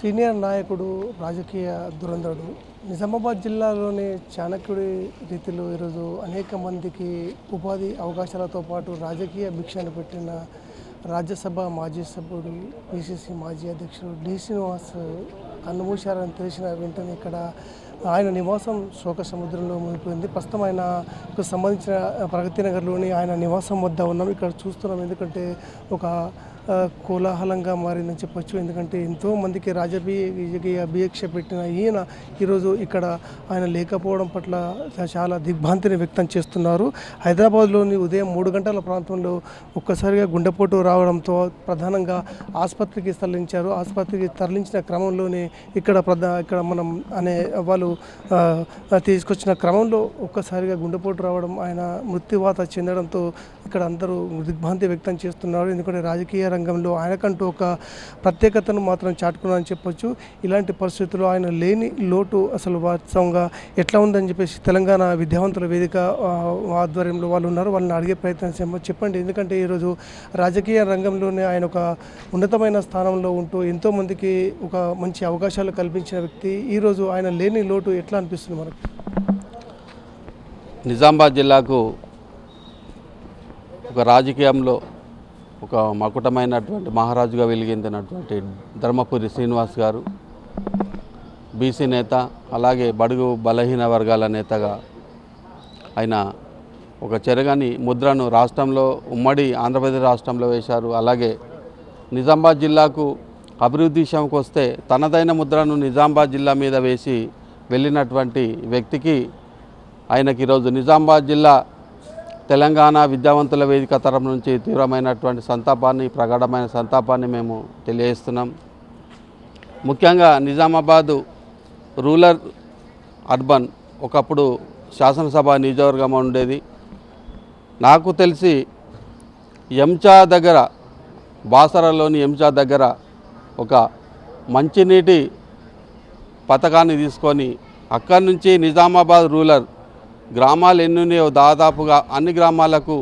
Senior నాయకుడు రాజకీయ దురంధరుడు. నిజామాబాద్ జిల్లాలోని చాణక్యుడి రీతిలో ఈరోజు అనేక మందికి ఉపాధి అవకాశాలతో పాటు రాజకీయ భిక్షను పెట్టిన రాజ్యసభ మాజీ సభ్యుడు పిసిసి మాజీ అధ్యక్షుడు డి శ్రీనివాస్ కన్నుమూశారని తెలిసిన వెంటనే ఇక్కడ ఆయన నివాసం శోక సముద్రంలో మునిగిపోయింది. ప్రస్తుతం ఆయనకు సంబంధించిన ప్రగతి నగర్లోని ఆయన నివాసం వద్ద ఉన్నాం. ఇక్కడ చూస్తున్నాం. ఎందుకంటే ఒక కోలాహలంగా మారిందని చెప్పొచ్చు. ఎందుకంటే ఎంతోమందికి రాజకీయ అభిక్ష పెట్టిన ఈయన ఈరోజు ఇక్కడ ఆయన లేకపోవడం పట్ల చాలా దిగ్భ్రాంతిని వ్యక్తం చేస్తున్నారు. హైదరాబాద్లోని ఉదయం మూడు గంటల ప్రాంతంలో ఒక్కసారిగా గుండెపోటు రావడంతో ప్రధానంగా ఆసుపత్రికి తరలించారు. ఆసుపత్రికి తరలించిన క్రమంలోనే ఇక్కడ ప్రధా ఇక్కడ మనం అనే వాళ్ళు తీసుకొచ్చిన క్రమంలో ఒక్కసారిగా గుండెపోటు రావడం ఆయన మృత్యువాత చెందడంతో ఇక్కడ అందరూ దిగ్భ్రాంతి వ్యక్తం చేస్తున్నారు. ఎందుకంటే రాజకీయ రంగంలో ఆయనకంటూ ఒక ప్రత్యేకతను మాత్రం చాటుకున్నారని చెప్పొచ్చు. ఇలాంటి పరిస్థితుల్లో ఆయన లేని లోటు అసలు వాస్తవంగా ఎట్లా ఉందని చెప్పేసి తెలంగాణ విద్యావంతుల వేదిక ఆధ్వర్యంలో వాళ్ళు ఉన్నారు. వాళ్ళని అడిగే ప్రయత్నం చెప్పండి ఎందుకంటే ఈరోజు రాజకీయ రంగంలోనే ఆయన ఒక ఉన్నతమైన స్థానంలో ఉంటూ ఎంతోమందికి ఒక మంచి అవకాశాలు కల్పించిన వ్యక్తి. ఈరోజు ఆయన లేని లోటు ఎట్లా అనిపిస్తుంది మనకు? నిజామాబాద్ జిల్లాకు ఒక రాజకీయంలో ఒక మకుటమైనటువంటి మహారాజుగా వెలిగిందినటువంటి ధర్మపురి శ్రీనివాస్ గారు బీసీ నేత అలాగే బడుగు బలహీన వర్గాల నేతగా ఆయన ఒక చెరగని ముద్రను రాష్ట్రంలో ఉమ్మడి ఆంధ్రప్రదేశ్ రాష్ట్రంలో వేశారు. అలాగే నిజామాబాద్ జిల్లాకు అభివృద్ధి విషయంకి వస్తే తనదైన ముద్రను నిజామాబాద్ జిల్లా మీద వేసి వెళ్ళినటువంటి వ్యక్తికి ఆయనకి ఈరోజు నిజామాబాద్ జిల్లా తెలంగాణ విద్యావంతుల వేదిక తరపు నుంచి తీవ్రమైనటువంటి సంతాపాన్ని ప్రగాఢమైన సంతాపాన్ని మేము తెలియజేస్తున్నాం. ముఖ్యంగా నిజామాబాదు రూరల్ అర్బన్ ఒకప్పుడు శాసనసభ నియోజకవర్గం ఉండేది. నాకు తెలిసి ఎంచా దగ్గర బాసరలోని ఎంచా దగ్గర ఒక మంచినీటి పథకాన్ని తీసుకొని అక్కడి నుంచి నిజామాబాద్ రూరల్ గ్రామాలు ఎన్ని ఉన్నాయో దాదాపుగా అన్ని గ్రామాలకు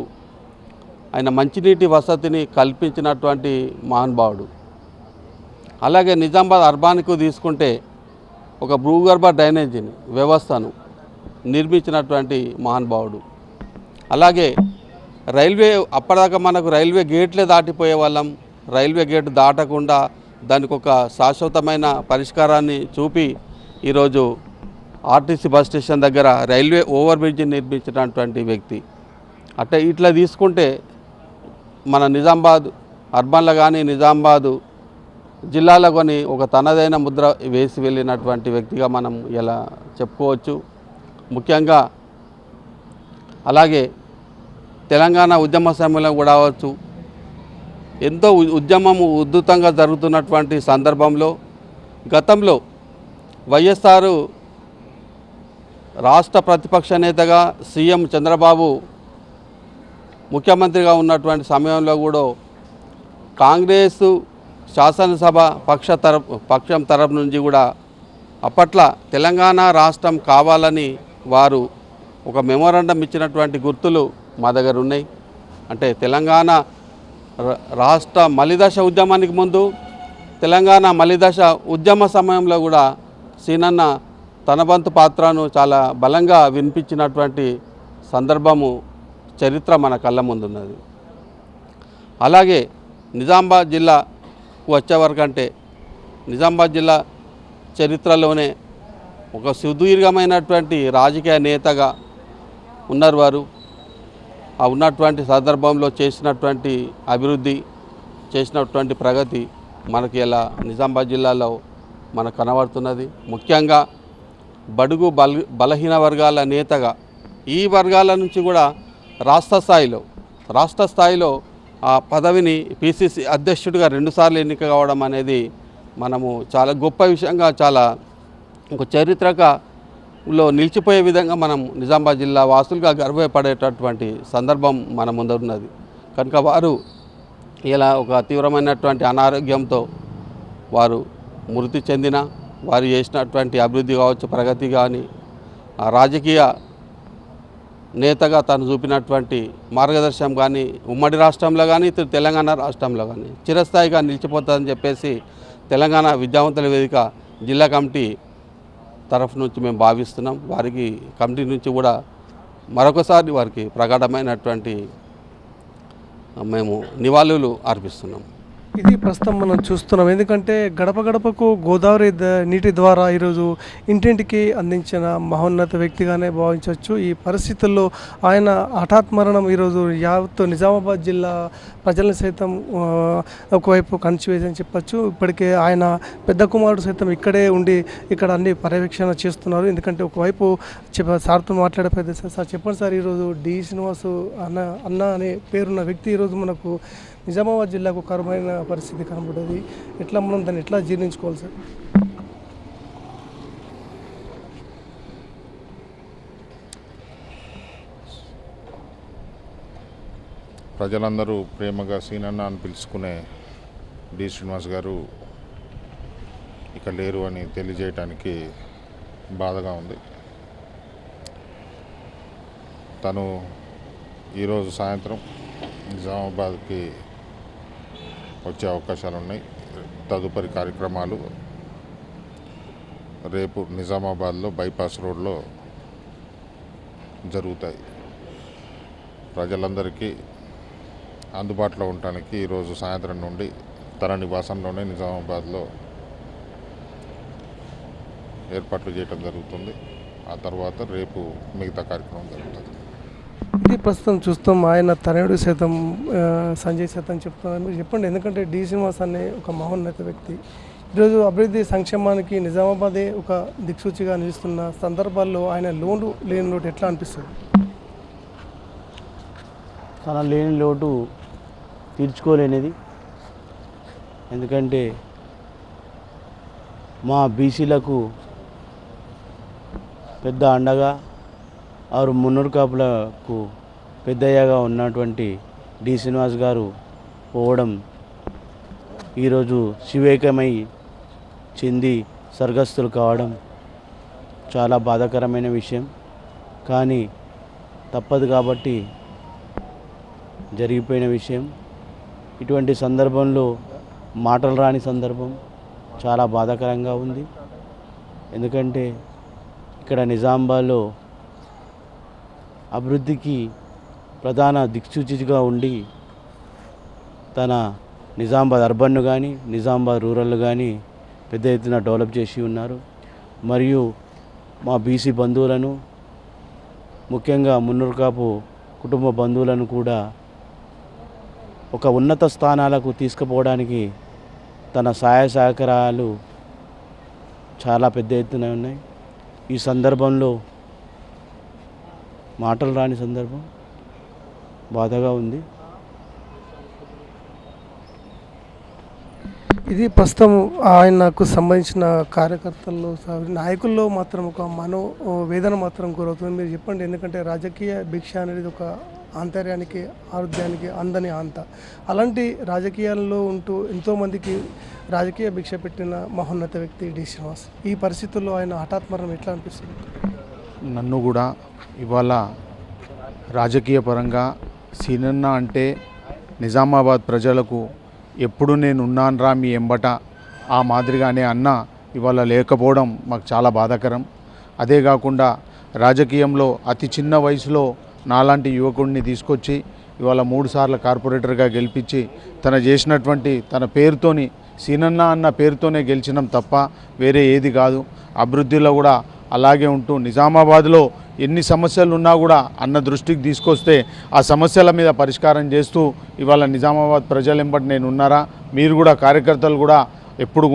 ఆయన మంచినీటి వసతిని కల్పించినటువంటి మహానుభావుడు. అలాగే నిజామాబాద్ అర్బాన్కు తీసుకుంటే ఒక భూగర్భ డ్రైనేజీని వ్యవస్థను నిర్మించినటువంటి మహానుభావుడు. అలాగే రైల్వే అప్పటిదాకా మనకు రైల్వే గేట్లే దాటిపోయే వాళ్ళం. రైల్వే గేట్ దాటకుండా దానికి ఒక శాశ్వతమైన పరిష్కారాన్ని చూపి ఈరోజు ఆర్టీసీ బస్ స్టేషన్ దగ్గర రైల్వే ఓవర్ బ్రిడ్జ్ నిర్మించినటువంటి వ్యక్తి. అంటే ఇట్లా తీసుకుంటే మన నిజామాబాద్ అర్బన్లో కానీ నిజామాబాదు జిల్లాలో కొని ఒక తనదైన ముద్ర వేసి వెళ్ళినటువంటి వ్యక్తిగా మనం ఇలా చెప్పుకోవచ్చు. ముఖ్యంగా అలాగే తెలంగాణ ఉద్యమ సమయంలో కూడా అవచ్చు. ఎంతో ఉద్యమం ఉద్ధృతంగా జరుగుతున్నటువంటి సందర్భంలో గతంలో వైఎస్ఆర్ రాష్ట్ర ప్రతిపక్ష నేతగా సీఎం చంద్రబాబు ముఖ్యమంత్రిగా ఉన్నటువంటి సమయంలో కూడా కాంగ్రెస్ శాసనసభ పక్ష తరపు పక్షం తరపు నుంచి కూడా అప్పట్ల తెలంగాణ రాష్ట్రం కావాలని వారు ఒక మెమోరాండం ఇచ్చినటువంటి గుర్తులు మా దగ్గర ఉన్నాయి. అంటే తెలంగాణ రాష్ట్ర మలిదశ ఉద్యమానికి ముందు తెలంగాణ మలిదశ ఉద్యమ సమయంలో కూడా సీనన్న తన వంతు పాత్రను చాలా బలంగా వినిపించినటువంటి సందర్భము చరిత్ర మన కళ్ళ ముందున్నది. అలాగే నిజామాబాద్ జిల్లాకు వచ్చేవరకంటే నిజామాబాద్ జిల్లా చరిత్రలోనే ఒక సుదీర్ఘమైనటువంటి రాజకీయ నేతగా ఉన్నారు వారు. ఆ ఉన్నటువంటి సందర్భంలో చేసినటువంటి అభివృద్ధి చేసినటువంటి ప్రగతి మనకి ఇలా నిజామాబాద్ జిల్లాలో మనకు కనబడుతున్నది. ముఖ్యంగా బడుగు బల బలహీన వర్గాల నేతగా ఈ వర్గాల నుంచి కూడా రాష్ట్ర స్థాయిలో రాష్ట్ర స్థాయిలో ఆ పదవిని పిసిసి అధ్యక్షుడిగా రెండుసార్లు ఎన్నిక కావడం అనేది మనము చాలా గొప్ప విషయంగా చాలా ఒక చరిత్రకలో నిలిచిపోయే విధంగా మనం నిజామాబాద్ జిల్లా వాసులుగా గర్వపడేటటువంటి సందర్భం మన ముందున్నది కనుక వారు ఇలా ఒక తీవ్రమైనటువంటి అనారోగ్యంతో వారు మృతి చెందిన వారు చేసినటువంటి అభివృద్ధి కావచ్చు ప్రగతి కానీ ఆ రాజకీయ నేతగా తను చూపినటువంటి మార్గదర్శనం కానీ ఉమ్మడి రాష్ట్రంలో కానీ ఇటు తెలంగాణ రాష్ట్రంలో కానీ చిరస్థాయిగా నిలిచిపోతుందని చెప్పేసి తెలంగాణ విద్యావంతుల వేదిక జిల్లా కమిటీ తరఫు నుంచి మేము భావిస్తున్నాం. వారికి కమిటీ నుంచి కూడా మరొకసారి వారికి ప్రగాఢమైనటువంటి మేము నివాళులు అర్పిస్తున్నాం. ఇది ప్రస్తుతం మనం చూస్తున్నాం. ఎందుకంటే గడప గడపకు గోదావరి ద- నీటి ద్వారా ఈరోజు ఇంటింటికి అందించిన మహోన్నత వ్యక్తిగానే భావించవచ్చు. ఈ పరిస్థితుల్లో ఆయన హఠాత్ మరణం ఈరోజు యావత్ నిజామాబాద్ జిల్లా ప్రజలను సైతం ఒకవైపు ఒకవైపు అని చెప్పచ్చు. ఇప్పటికే ఆయన పెద్ద కుమారుడు సైతం ఇక్కడే ఉండి ఇక్కడ అన్ని పర్యవేక్షణ చేస్తున్నారు. ఎందుకంటే ఒకవైపు చెప్ప సార్తో మాట్లాడే పెద్ద సార్ సార్ చెప్పండి సార్ ఈరోజు డి శ్రీనివాసు అన్న అన్న అనే పేరున్న వ్యక్తి ఈరోజు మనకు నిజామాబాద్ జిల్లాకు కరమైన పరిస్థితి కనబడ్డది ఎట్లా మనం దాన్ని ఎట్లా జీర్ణించుకోవాలి సార్? ప్రజలందరూ ప్రేమగా సీనన్న అని పిలుచుకునే డి. శ్రీనివాస్ గారు ఇక లేరు అని తెలియజేయటానికి బాధగా ఉంది. తను ఈరోజు సాయంత్రం నిజామాబాద్కి వచ్చే అవకాశాలు ఉన్నాయి తదుపరి కార్యక్రమాలు రేపు నిజామాబాద్లో బైపాస్ రోడ్లో జరుగుతాయి. ప్రజలందరికీ అందుబాటులో ఉండటానికి ఈరోజు సాయంత్రం నుండి తన నివాసంలోనే నిజామాబాద్లో ఏర్పాట్లు చేయడం జరుగుతుంది. ఆ తర్వాత రేపు మిగతా కార్యక్రమం జరుగుతుంది. ఇది ప్రస్తుతం చూస్తాం. ఆయన తనయుడు శాతం సంజయ్ శాతం చెప్తున్నారు. మీరు చెప్పండి ఎందుకంటే డి శ్రీనివాస్ అనే ఒక మహోన్నత వ్యక్తి. ఈరోజు అభివృద్ధి సంక్షేమానికి నిజామాబాదే ఒక దిక్సూచిగా నిలుస్తున్న సందర్భాల్లో ఆయన లోను లేని లోటు ఎట్లా అనిపిస్తుంది? తన లేని లోటు తీర్చుకోలేనిది. ఎందుకంటే మా బీసీలకు పెద్ద అండగా ఆరు మున్నూరు కాపులకు పెద్దయ్యగా ఉన్నటువంటి డి శ్రీనివాస్ గారు పోవడం ఈరోజు శివేకమై చెంది స్వర్గస్థులు కావడం చాలా బాధాకరమైన విషయం. కానీ తప్పదు కాబట్టి జరిగిపోయిన విషయం. ఇటువంటి సందర్భంలో మాటలు రాని సందర్భం చాలా బాధాకరంగా ఉంది. ఎందుకంటే ఇక్కడ నిజామాబాద్లో అభివృద్ధికి ప్రధాన దిక్సూచిగా ఉండి తన నిజామాబాద్ అర్బన్ను కానీ నిజామాబాద్ రూరల్ కానీ పెద్ద ఎత్తున డెవలప్ చేసి ఉన్నారు. మరియు మా బీసీ బంధువులను ముఖ్యంగా మున్నూరుకాపు కుటుంబ బంధువులను కూడా ఒక ఉన్నత స్థానాలకు తీసుకుపోవడానికి తన సహాయ సహకారాలు చాలా పెద్ద ఎత్తున ఉన్నాయి. ఈ సందర్భంలో మాటలు రాని సందర్భం బాధగా ఉంది. ఇది ప్రస్తుతం ఆయనకు సంబంధించిన కార్యకర్తల్లో నాయకుల్లో మాత్రం ఒక మనో వేదన మాత్రం గురవుతుంది మీరు చెప్పండి ఎందుకంటే రాజకీయ భిక్ష అనేది ఒక ఆంతర్యానికి ఆరోగ్యానికి అందని అంత అలాంటి రాజకీయాల్లో ఉంటూ ఎంతోమందికి రాజకీయ భిక్ష పెట్టిన మహోన్నత వ్యక్తి డి. శ్రీనివాస్. ఈ పరిస్థితుల్లో ఆయన హఠాత్మరణం ఎట్లా అనిపిస్తుంది? నన్ను కూడా ఇవాళ రాజకీయ పరంగా సీనన్న అంటే నిజామాబాద్ ప్రజలకు ఎప్పుడు నేను ఉన్నానరా మీ ఎంబట ఆ మాదిరిగానే అన్న ఇవాళ లేకపోవడం మాకు చాలా బాధాకరం. అదే కాకుండా రాజకీయంలో అతి చిన్న వయసులో నాలాంటి యువకుడిని తీసుకొచ్చి ఇవాళ మూడు సార్లు కార్పొరేటర్గా గెలిపించి తన చేసినటువంటి తన పేరుతోని సీనన్న అన్న పేరుతోనే గెలిచినాం తప్ప వేరే ఏది కాదు. అభివృద్ధిలో కూడా అలాగే ఉంటూ నిజామాబాద్లో ఎన్ని సమస్యలు ఉన్నా కూడా అన్న దృష్టికి తీసుకొస్తే ఆ సమస్యల మీద పరిష్కారం చేస్తూ ఇవాళ నిజామాబాద్ ప్రజలు ఎంబటి నేను ఉన్నారా మీరు కూడా కార్యకర్తలు కూడా ఎప్పుడు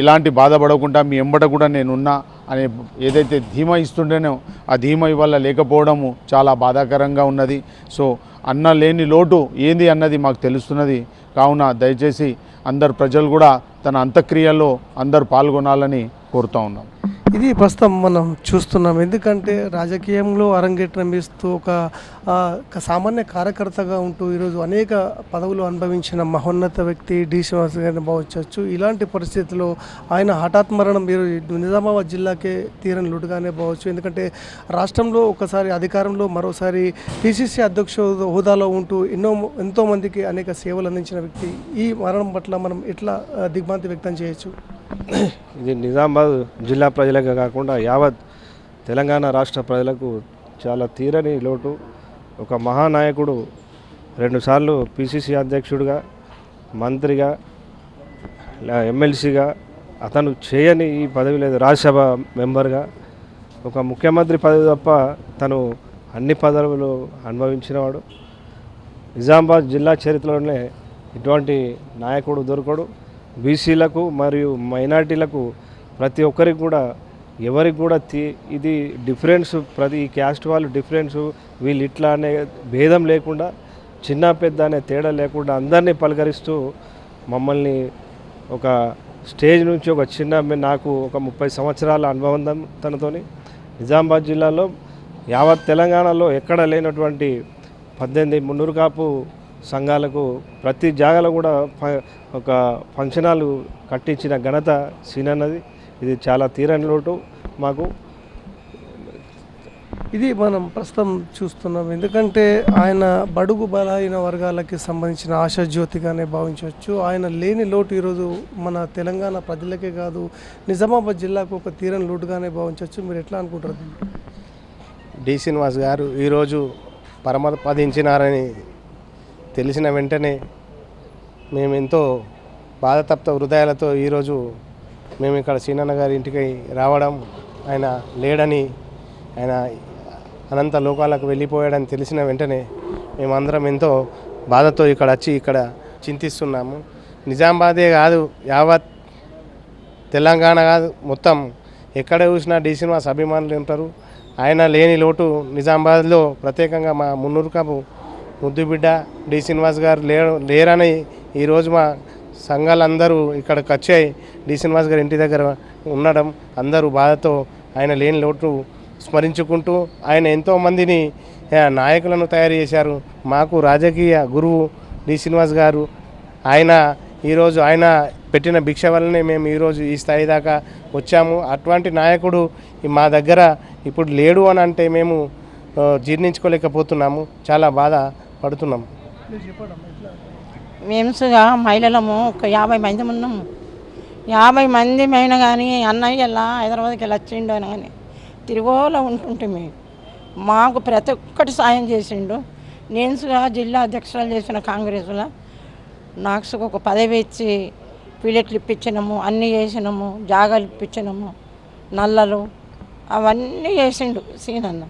ఇలాంటి బాధపడకుండా మీ ఎంబట కూడా నేనున్నా అనే ఏదైతే ధీమా ఇస్తుండేనో ఆ ధీమా ఇవాళ లేకపోవడము చాలా బాధాకరంగా ఉన్నది. సో అన్న లేని లోటు ఏంది అన్నది మాకు తెలుస్తున్నది. కావున దయచేసి అందరు ప్రజలు కూడా తన అంత్యక్రియల్లో అందరు పాల్గొనాలని కోరుతూ ఉన్నాం. ఇది ప్రస్తుతం మనం చూస్తున్నాం. ఎందుకంటే రాజకీయంలో అరంగేట్రం వేస్తూ ఒక సామాన్య కార్యకర్తగా ఉంటూ ఈరోజు అనేక పదవులు అనుభవించిన మహోన్నత వ్యక్తి డి. శ్రీనివాస్ గారిని భావించవచ్చు ఇలాంటి పరిస్థితుల్లో ఆయన హఠాత్ మరణం మీరు నిజామాబాద్ జిల్లాకే తీరని లుటుగానే భావచ్చు ఎందుకంటే రాష్ట్రంలో ఒకసారి అధికారంలో మరోసారి పిసిసి అధ్యక్ష హోదాలో ఉంటూ ఎన్నో ఎంతోమందికి అనేక సేవలు అందించిన వ్యక్తి. ఈ మరణం పట్ల మనం ఎట్లా దిగ్భాంతి దిగ్భ్రాంతి వ్యక్తం చేయొచ్చు? ఇది నిజామాబాద్ జిల్లా ప్రజలకే కాకుండా యావత్ తెలంగాణ రాష్ట్ర ప్రజలకు చాలా తీరని లోటు. ఒక మహానాయకుడు రెండుసార్లు పిసిసి అధ్యక్షుడిగా మంత్రిగా ఎమ్మెల్సీగా అతను చేయని ఈ పదవి లేదు రాజ్యసభ మెంబర్గా. ఒక ముఖ్యమంత్రి పదవి తప్ప తను అన్ని పదవులు అనుభవించినవాడు. నిజామాబాద్ జిల్లా చరిత్రలోనే ఇటువంటి నాయకుడు దొరకడు. బీసీలకు మరియు మైనార్టీలకు ప్రతి ఒక్కరికి కూడా ఎవరికి కూడా తీ ఇది డిఫరెన్స్ ప్రతి క్యాస్ట్ వాళ్ళు డిఫరెన్స్ వీళ్ళు ఇట్లా అనే భేదం లేకుండా చిన్న పెద్ద అనే తేడా లేకుండా అందరినీ పలకరిస్తూ మమ్మల్ని ఒక స్టేజ్ నుంచి ఒక చిన్న నాకు ఒక ముప్పై సంవత్సరాల అనుభవం తనతోని నిజామాబాద్ జిల్లాలో యావత్ తెలంగాణలో ఎక్కడ లేనటువంటి పద్దెనిమిది మున్నూరు కాపు సంఘాలకు ప్రతి జాగాలో కూడా ఫ- ఒక ఫంక్షన్ హాల్ కట్టించిన ఘనత సీనన్నది ఇది చాలా తీరని లోటు మాకు. ఇది మనం ప్రస్తుతం చూస్తున్నాం. ఎందుకంటే ఆయన బడుగు బలహీన వర్గాలకి సంబంధించిన ఆశాజ్యోతిగానే భావించవచ్చు. ఆయన లేని లోటు ఈరోజు మన తెలంగాణ ప్రజలకే కాదు నిజామాబాద్ జిల్లాకు ఒక తీరని లోటుగానే భావించవచ్చు. మీరు ఎట్లా అనుకుంటారు? డి శ్రీనివాస్ గారు ఈరోజు పరమపదించినారని తెలిసిన వెంటనే మేము ఎంతో బాధతప్త హృదయాలతో ఈరోజు మేము ఇక్కడ సీనన్న గారి ఇంటికి రావడం ఆయన లేడని ఆయన అనంత లోకాలకు వెళ్ళిపోయాడని తెలిసిన వెంటనే మేమందరం ఎంతో బాధతో ఇక్కడ వచ్చి ఇక్కడ చింతిస్తున్నాము. నిజామాబాదే కాదు యావత్ తెలంగాణ కాదు మొత్తం ఎక్కడ చూసినా డి శ్రీనివాస్ అభిమానులు ఉంటారు. ఆయన లేని లోటు నిజామాబాద్లో ప్రత్యేకంగా మా మున్నూరు కాపు ముద్దుబిడ్డ డి శ్రీనివాస్ గారు లే లేరని ఈరోజు మా సంఘాలందరూ ఇక్కడికి వచ్చాయి డి శ్రీనివాస్ గారి ఇంటి దగ్గర ఉండడం అందరూ బాధతో ఆయన లేని లోటు స్మరించుకుంటూ ఆయన ఎంతోమందిని నాయకులను తయారు చేశారు. మాకు రాజకీయ గురువు డి శ్రీనివాస్ గారు ఆయన ఈరోజు ఆయన పెట్టిన భిక్ష వల్లనే మేము ఈరోజు ఈ స్థాయి దాకా వచ్చాము. అటువంటి నాయకుడు మా దగ్గర ఇప్పుడు లేడు అని అంటే మేము జీర్ణించుకోలేకపోతున్నాము. చాలా బాధ పడుతున్నాము మేమ్స్గా మహిళలము ఒక యాభై మంది ఉన్నాము యాభై మంది అయినా కానీ అన్నయ్య ఎలా హైదరాబాద్కి వెళ్ళి వచ్చిండు అని కానీ తిరుగోలో ఉంటుంటే మేము మాకు ప్రతి ఒక్కటి సాయం చేసిండు. నేన్స్గా జిల్లా అధ్యక్షురాలు చేసిన కాంగ్రెస్లో నాకు ఒక పదవి ఇచ్చి పీలెట్లు ఇప్పించినాము అన్నీ చేసినాము జాగాలు ఇప్పించినాము నల్లలు అవన్నీ చేసిండు సీనన్న.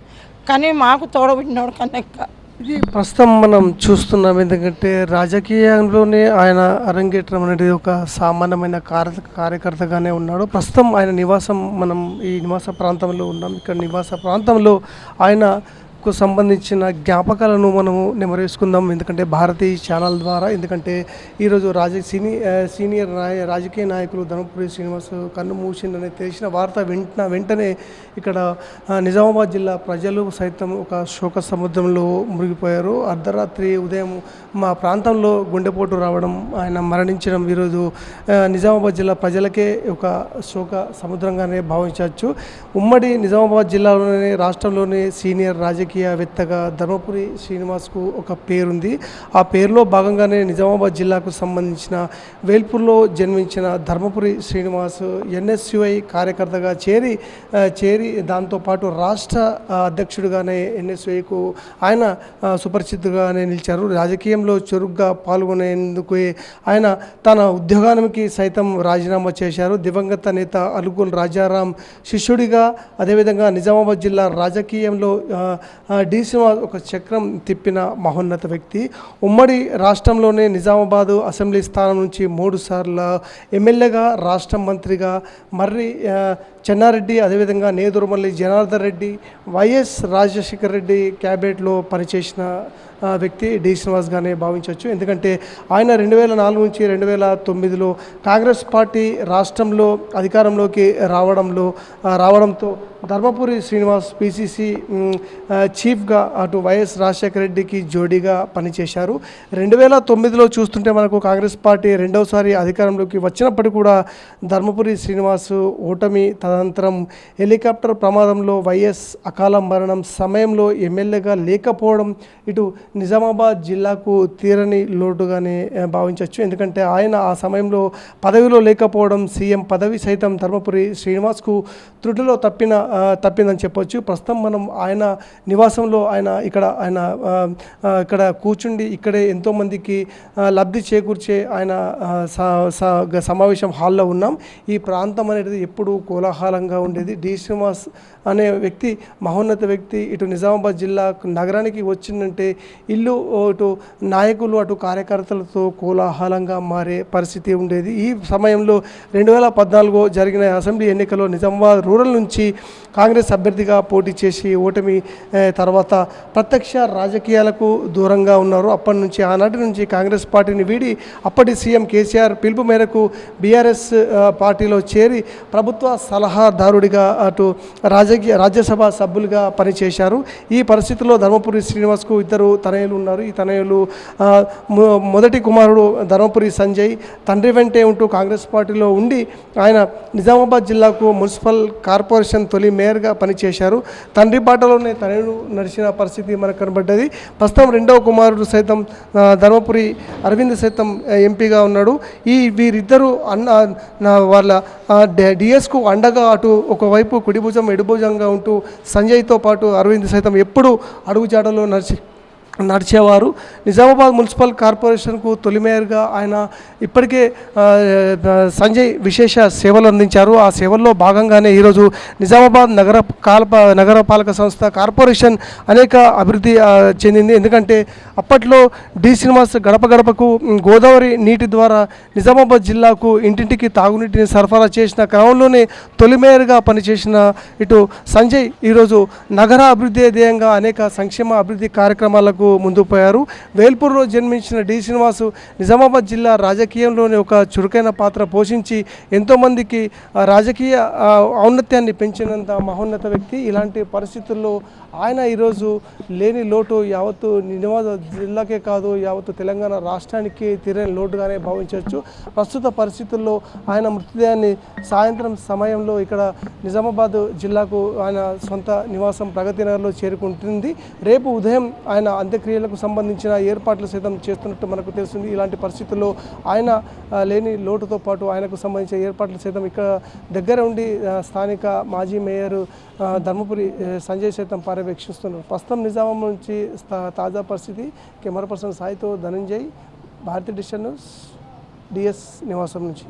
కానీ మాకు తోడబుట్టినోడు కన్నా ఎక్కువ ఇది ప్రస్తుతం మనం చూస్తున్నాం ఎందుకంటే రాజకీయంలోనే ఆయన అరంగేట్రం అనేది ఒక సామాన్యమైన కార్య కార్యకర్తగానే ఉన్నాడు. ప్రస్తుతం ఆయన నివాసం మనం ఈ నివాస ప్రాంతంలో ఉన్నాం. ఇక్కడ నివాస ప్రాంతంలో ఆయన కు సంబంధించిన జ్ఞాపకాలను మనము నెమరేసుకుందాం. ఎందుకంటే భారతీయ ఛానల్ ద్వారా ఎందుకంటే ఈరోజు రాజ సీని సీనియర్ నాయ రాజకీయ నాయకులు ధనపురి శ్రీనివాస్ కన్ను మూసిందని తెలిసిన వార్త వింటున్న వెంటనే ఇక్కడ నిజామాబాద్ జిల్లా ప్రజలు సైతం ఒక శోక సముద్రంలో మునిగిపోయారు అర్ధరాత్రి ఉదయం మా ప్రాంతంలో గుండెపోటు రావడం ఆయన మరణించడం ఈరోజు నిజామాబాద్ జిల్లా ప్రజలకే ఒక శోక సముద్రంగానే భావించవచ్చు. ఉమ్మడి నిజామాబాద్ జిల్లాలోనే రాష్ట్రంలోనే సీనియర్ రాజకీయ రాజకీయవేత్తగా ధర్మపురి శ్రీనివాస్కు ఒక పేరుంది. ఆ పేరులో భాగంగానే నిజామాబాద్ జిల్లాకు సంబంధించిన వేల్పూర్లో జన్మించిన ధర్మపురి శ్రీనివాస్ ఎన్ఎస్యుఐ కార్యకర్తగా చేరి చేరి దాంతోపాటు రాష్ట్ర అధ్యక్షుడిగానే ఎన్ఎస్యుఐకు ఆయన సుపరిచితుగానే నిలిచారు. రాజకీయంలో చురుగ్గా పాల్గొనేందుకు ఆయన తన ఉద్యోగానికి సైతం రాజీనామా చేశారు. దివంగత నేత అలుగోల్ రాజారాం శిష్యుడిగా అదేవిధంగా నిజామాబాద్ జిల్లా రాజకీయంలో ఆ, డి శ్రీనివాస్ ఒక చక్రం తిప్పిన మహోన్నత వ్యక్తి. ఉమ్మడి రాష్ట్రంలోనే నిజామాబాదు అసెంబ్లీ స్థానం నుంచి మూడు సార్లు ఎమ్మెల్యేగా రాష్ట్ర మంత్రిగా మర్రి చెన్నారెడ్డి అదేవిధంగా నేదురుమల్లి జనార్దన్ రెడ్డి వైఎస్ రాజశేఖర రెడ్డి క్యాబినెట్లో పనిచేసిన వ్యక్తి డి. శ్రీనివాస్గానే భావించవచ్చు. ఎందుకంటే ఆయన రెండు వేల నాలుగు నుంచి రెండు వేల తొమ్మిదిలో కాంగ్రెస్ పార్టీ రాష్ట్రంలో అధికారంలోకి రావడంలో రావడంతో ధర్మపురి శ్రీనివాస్ పిసిసి చీఫ్గా అటు వైఎస్ రాజశేఖర రెడ్డికి జోడీగా పనిచేశారు. రెండు వేల తొమ్మిదిలో చూస్తుంటే మనకు కాంగ్రెస్ పార్టీ రెండవసారి అధికారంలోకి వచ్చినప్పటికీ కూడా ధర్మపురి శ్రీనివాస్ ఓటమి తదనంతరం హెలికాప్టర్ ప్రమాదంలో వైఎస్ అకాల మరణం సమయంలో ఎమ్మెల్యేగా లేకపోవడం ఇటు నిజామాబాద్ జిల్లాకు తీరని లోటుగానే భావించవచ్చు. ఎందుకంటే ఆయన ఆ సమయంలో పదవిలో లేకపోవడం సీఎం పదవి సైతం ధర్మపురి శ్రీనివాస్కు త్రుటిలో తప్పిన తప్పిందని చెప్పొచ్చు. ప్రస్తుతం మనం ఆయన నివాసంలో ఆయన ఇక్కడ ఆయన ఇక్కడ కూర్చుండి ఇక్కడే ఎంతోమందికి లబ్ధి చేకూర్చే ఆయన స- స- గ- సమావేశం హాల్లో ఉన్నాం. ఈ ప్రాంతం అనేది ఎప్పుడు ఎప్పుడూ కోలాహలంగా ఉండేది. డి శ్రీనివాస్ అనే వ్యక్తి మహోన్నత వ్యక్తి ఇటు నిజామాబాద్ జిల్లా నగరానికి వచ్చిందంటే ఇల్లు ఇటు నాయకులు అటు కార్యకర్తలతో కోలాహలంగా మారే పరిస్థితి ఉండేది. ఈ సమయంలో రెండు వేల పద్నాలుగు జరిగిన అసెంబ్లీ ఎన్నికల్లో నిజామాబాద్ రూరల్ నుంచి కాంగ్రెస్ అభ్యర్థిగా పోటీ చేసి ఓటమి తర్వాత ప్రత్యక్ష రాజకీయాలకు దూరంగా ఉన్నారు. అప్పటి నుంచి ఆనాటి నుంచి కాంగ్రెస్ పార్టీని వీడి అప్పటి సీఎం కేసీఆర్ పిలుపు మేరకు బీఆర్ఎస్ పార్టీలో చేరి ప్రభుత్వ సలహా సలహాదారుడిగా అటు రాజకీయ రాజ్యసభ సభ్యులుగా పనిచేశారు. ఈ పరిస్థితుల్లో ధర్మపురి శ్రీనివాస్కు ఇద్దరు తనయులు ఉన్నారు. ఈ తనయులు మొ- మొదటి కుమారుడు ధర్మపురి సంజయ్ తండ్రి వెంటే ఉంటూ కాంగ్రెస్ పార్టీలో ఉండి ఆయన నిజామాబాద్ జిల్లాకు మున్సిపల్ కార్పొరేషన్ తొలి మేయర్గా పనిచేశారు. తండ్రి బాటలోనే తనయుడు నడిచిన పరిస్థితి మనకు కనబడ్డది. ప్రస్తుతం రెండవ కుమారుడు సైతం ధర్మపురి అరవింద్ సైతం ఎంపీగా ఉన్నాడు. ఈ వీరిద్దరూ అన్న వాళ్ళ డిఎస్కు అండగా అటు ఒకవైపు కుడిభుజం ఎడుభుజంగా ఉంటూ సంజయ్తో పాటు అరవింద్ సైతం ఎప్పుడూ అడుగుజాడలో నడిచి నడిచేవారు. నిజామాబాద్ మున్సిపల్ కార్పొరేషన్కు తొలి మేయర్గా ఆయన ఇప్పటికే సంజయ్ విశేష సేవలు అందించారు. ఆ సేవల్లో భాగంగానే ఈరోజు నిజామాబాద్ నగర కాల్ప నగరపాలక సంస్థ కార్పొరేషన్ అనేక అభివృద్ధి చెందింది. ఎందుకంటే అప్పట్లో డి శ్రీనివాస్ గడప గడపకు గోదావరి నీటి ద్వారా నిజామాబాద్ జిల్లాకు ఇంటింటికి తాగునీటిని సరఫరా చేసిన క్రమంలోనే తొలి మేయర్గా పనిచేసిన ఇటు సంజయ్ ఈరోజు నగర అభివృద్ధి ధ్యేయంగా అనేక సంక్షేమ అభివృద్ధి కార్యక్రమాలకు ముందుకు పోయారు వేల్పూర్లో జన్మించిన డి శ్రీనివాసు నిజామాబాద్ జిల్లా రాజకీయంలోని ఒక చురుకైన పాత్ర పోషించి ఎంతోమందికి రాజకీయ ఔన్నత్యాన్ని పెంచినంత మహోన్నత వ్యక్తి. ఇలాంటి పరిస్థితుల్లో ఆయన ఈరోజు లేని లోటు యావత్తు నిజామాబాద్ జిల్లాకే కాదు యావత్తు తెలంగాణ రాష్ట్రానికి తీరని లోటుగానే భావించవచ్చు. ప్రస్తుత పరిస్థితుల్లో ఆయన మృతదేహాన్ని సాయంత్రం సమయంలో ఇక్కడ నిజామాబాద్ జిల్లాకు ఆయన సొంత నివాసం ప్రగతి నగర్లో చేరుకుంటుంది. రేపు ఉదయం ఆయన అంత్యక్రియలకు సంబంధించిన ఏర్పాట్లు సైతం చేస్తున్నట్టు మనకు తెలుస్తుంది. ఇలాంటి పరిస్థితుల్లో ఆయన లేని లోటుతో పాటు ఆయనకు సంబంధించిన ఏర్పాట్లు సైతం ఇక్కడ దగ్గర ఉండి స్థానిక మాజీ మేయర్ ధర్మపురి సంజయ్ సైతం పర్యవేక్షిస్తున్నారు. ప్రస్తుతం నిజామం నుంచి తాజా పరిస్థితి కెమెరా పర్సన్ సాయితో ధనంజయ్ భారతీయ డిషన్ న్యూస్ డిఎస్ నివాసం నుంచి.